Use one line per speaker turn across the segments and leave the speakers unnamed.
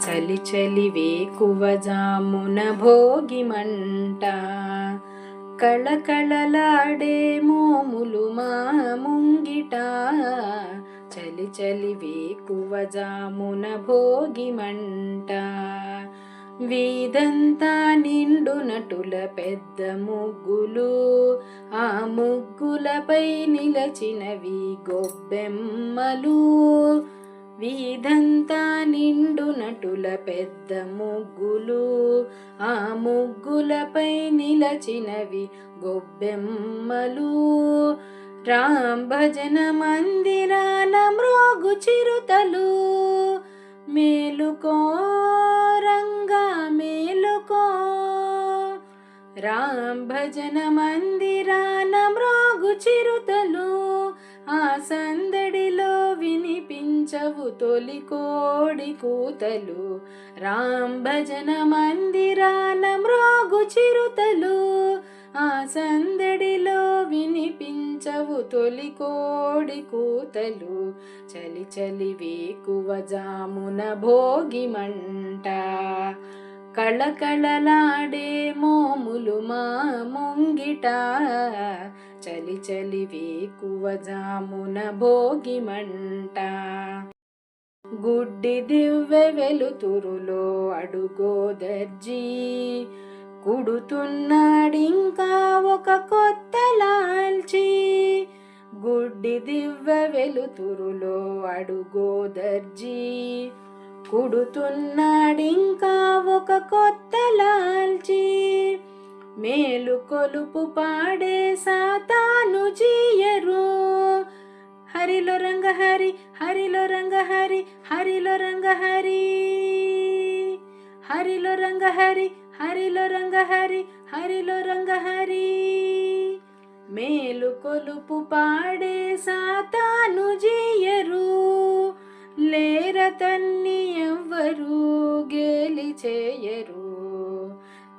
చలి చలి వేకువ జామున భోగి మంట. కళకళలాడే మోములు మా ముంగిట. చలి చలి వేకువ జామున భోగి మంట. నిండు నటుల పెద్ద ముగ్గులు. ఆ ముగ్గులపై నిలచినవి గొబ్బెమ్మలు. వీధంతా ముగ్గుల పెద్ద ముగ్గులు ఆ ముగ్గులపై నిలచినవి గొబ్బెమ్మలు. రామ్ భజన మందిరాన మ్రోగు చిరుతలు. మేలుకో రంగా మేలుకో. రామ్ భజన మందిరాన మ్రోగు చిరుతలు. ఆ సంద చవు తొలి కోడి కూతలు. రామ్ భజన మందిరాన మ్రోగు చిరుతలు. ఆ సందడిలో వినిపించవు తొలి కోడి కూతలు. చలి చలి వేకువ జామున భోగి మంట. కళకళలాడే మోములు మా ముంగిట. చలి చలి వేకువ జామున భోగి మంట. గుడ్డి దివ్వె వెలుతురులో అడుగో దర్జీ. కుడుతున్నాడింకా ఒక కొత్త లాల్చి. గుడ్డి దివ్వె వెలుతురులో అడుగో దర్జీ. కుడుతున్నాడింకా ఒక కొత్త లాల్చి. మేలు కొలుపు పాడేసా హరిలో రంగ హరి హరిలో రంగ హరి. హరిలో రంగ హరి హరిలో రంగ హరి హరిలో రంగ హరి. మేలు కొలుపు పాడే సాతాను జీయరు. లేర తన్ని ఎవ్వరు గేలి చేయరు.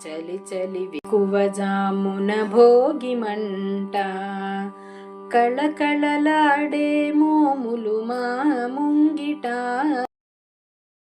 చలి చలి వికువ జామున భోగి మంట. కళకళలాడే